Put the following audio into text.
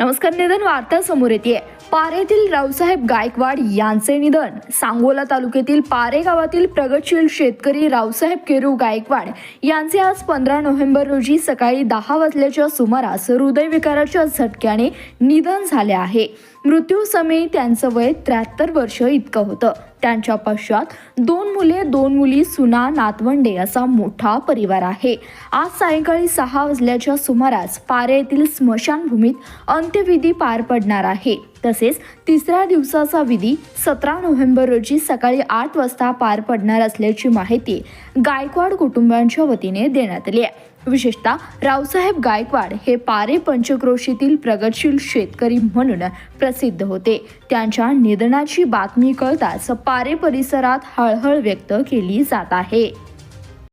नमस्कार निधन वार्ता समोर येते. पारेतील रावसाहेब गायकवाड यांचे निधन. सांगोला तालुक्यातील पारे गावातील प्रगतशील शेतकरी रावसाहेब केरू गायकवाड यांचे आज पंधरा नोव्हेंबर रोजी सकाळी दहा वाजल्याच्या सुमारास हृदयविकाराच्या झटक्याने निधन झाले आहे. मृत्यूसमयी त्यांचं वय त्र्याहत्तर वर्ष इतकं होतं. त्यांच्या पश्चात दोन मुले दोन मुली सुना नातवंडे असा मोठा परिवार आहे. आज सायंकाळी सहा वाजल्याच्या सुमारास पारे येथील स्मशानभूमीत अंत्यविधी पार पडणार आहे. तसेच तिसऱ्या दिवसाचा विधी सतरा नोव्हेंबर रोजी सकाळी आठ वाजता पार पडणार असल्याची माहिती गायकवाड कुटुंबांच्या वतीने देण्यात आली आहे. विशेषतः रावसाहेब गायकवाड हे पारे पंचक्रोशीतील प्रगतशील शेतकरी म्हणून प्रसिद्ध होते. त्यांच्या निधनाची बातमी कळताच पारे परिसरात हळहळ व्यक्त केली जात आहे.